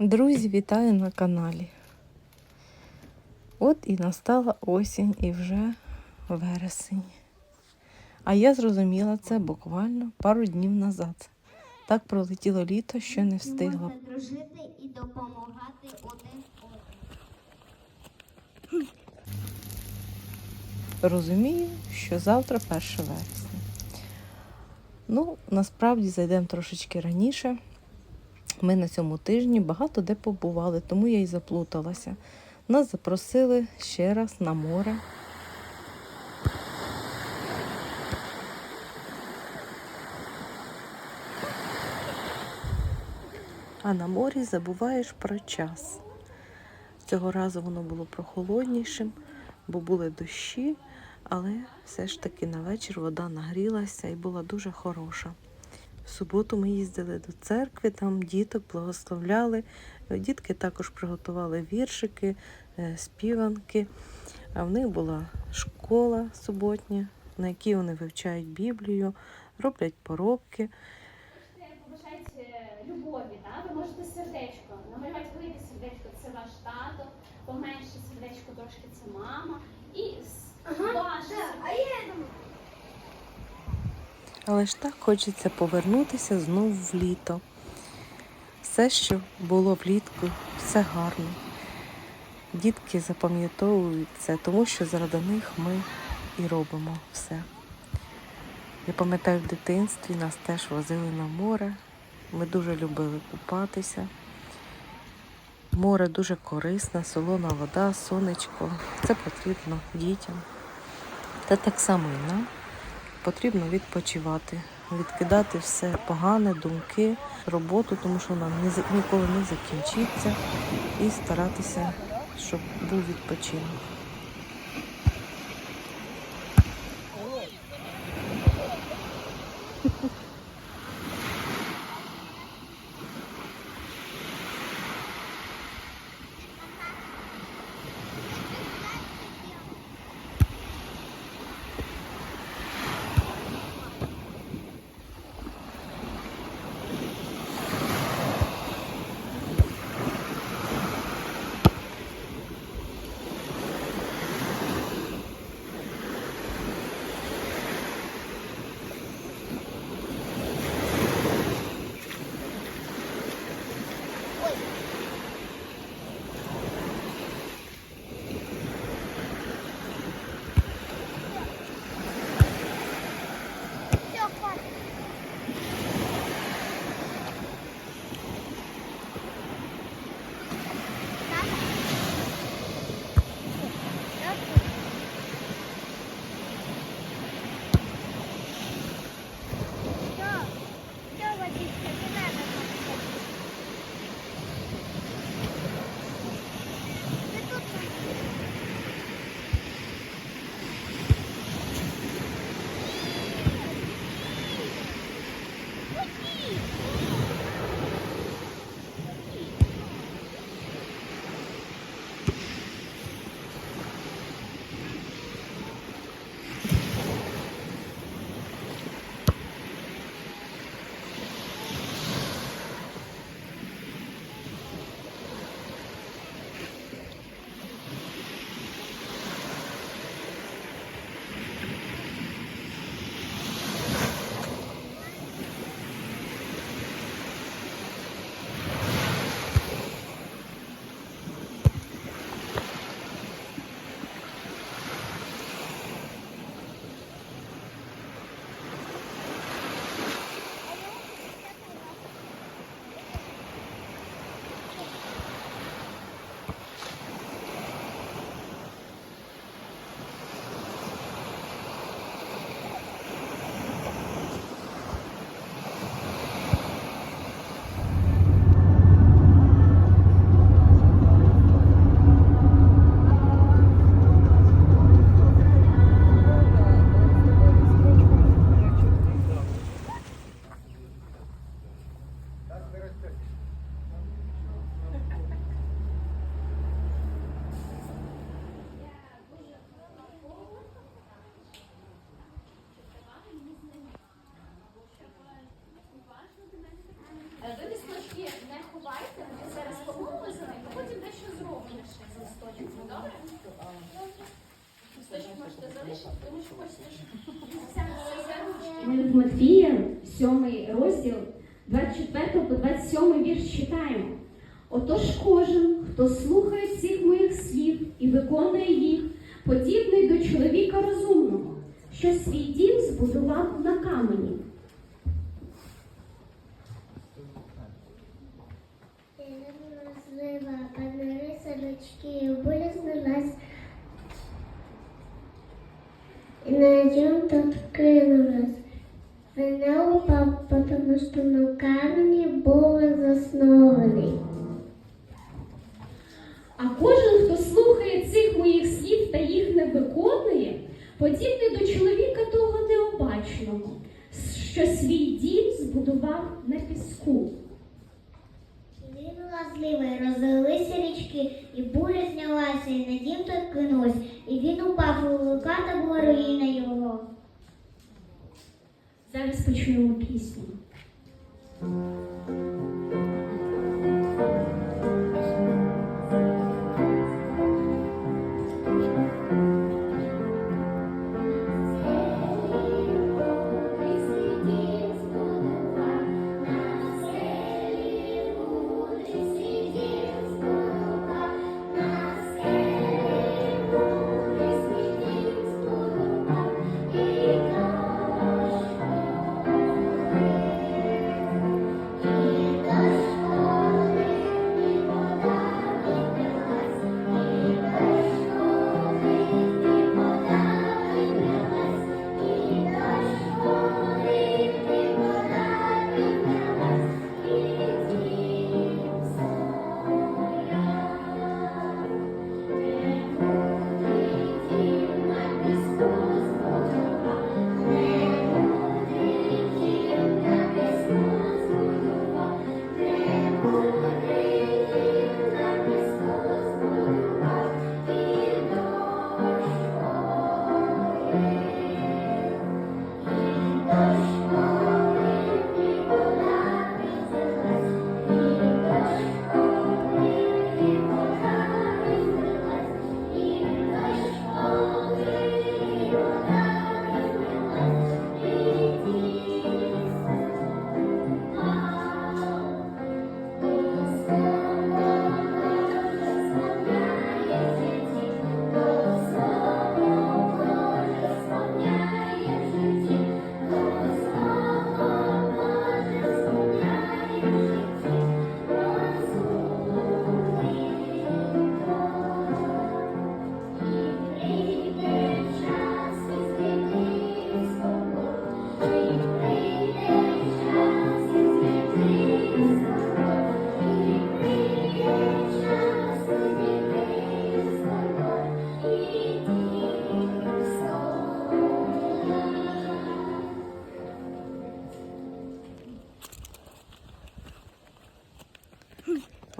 Друзі, вітаю на каналі. От і настала осінь і вже вересень. А я зрозуміла це буквально пару днів назад. Так пролетіло літо, що не встигла. Можна дружити і допомагати один одному. Розумію, що завтра 1 вересня. Ну, насправді зайдемо трошечки раніше. Ми на цьому тижні багато де побували, тому я й заплуталася. Нас запросили ще раз на море. А на морі забуваєш про час. Цього разу воно було прохолоднішим, бо були дощі, але все ж таки на вечір вода нагрілася і була дуже хороша. В суботу ми їздили до церкви, там діток благословляли. Дітки також приготували віршики, е, співанки. А в них була школа суботня, на якій вони вивчають Біблію, роблять поробки. побажаєте любові, ви можете сердечко, намалювати велике сердечко це ваш тато, поменше сердечко трошки це мама. І с- ваше сердечко. Але ж так хочеться повернутися знову в літо. Все, що було влітку, все гарно. Дітки запам'ятовують це, тому що заради них ми і робимо все. Я пам'ятаю, в дитинстві нас теж возили на море. Ми дуже любили купатися. Море дуже корисне, солона вода, сонечко. Це потрібно дітям. Та так само і нам потрібно відпочивати, відкидати все погане, думки, роботу, тому що вона ніколи не закінчиться, і старатися, щоб був відпочинок. Все, Ми в Матфія, 7 розділ, 24 по 27 вірш читаємо. Отож кожен, хто слухає всіх моїх слів і виконує їх, подібний до чоловіка розумного, що свій дім збудував на камені. Розлива, панери садочки, болезнилась. И на нем тот кинулась. Вона упав, потому что на камені був заснований. А кожен, хто слухає цих моїх слів та їх не виконує, подібний до чоловіка того необачного, що свій дім збудував на піску. Линула злива, і розлилися річки, і буря знялася, і на дім той кинулась, і він упав, і луката була руїна його. Зараз почуємо пісню.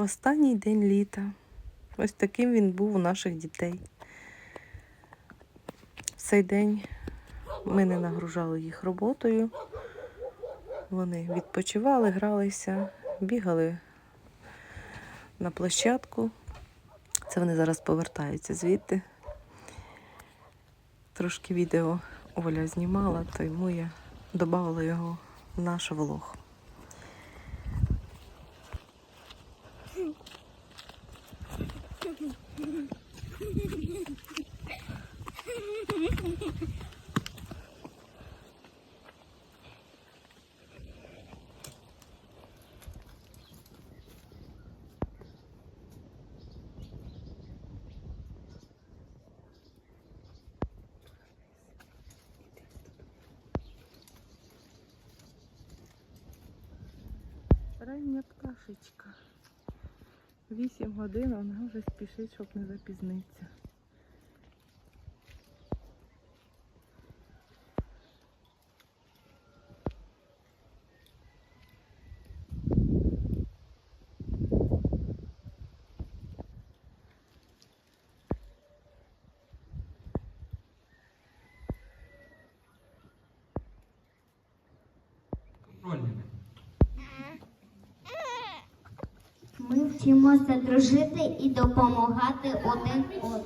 Останній день літа. Ось таким він був у наших дітей. В цей день ми не нагружали їх роботою. Вони відпочивали, гралися, бігали на площадку. Це вони зараз повертаються звідти. Трошки відео Оля знімала, тому я додала його в наш влог. ранняя пташечка. Вісім годин, вона вже спішить, щоб не запізнитися. Вчимося дружити і допомагати один одному.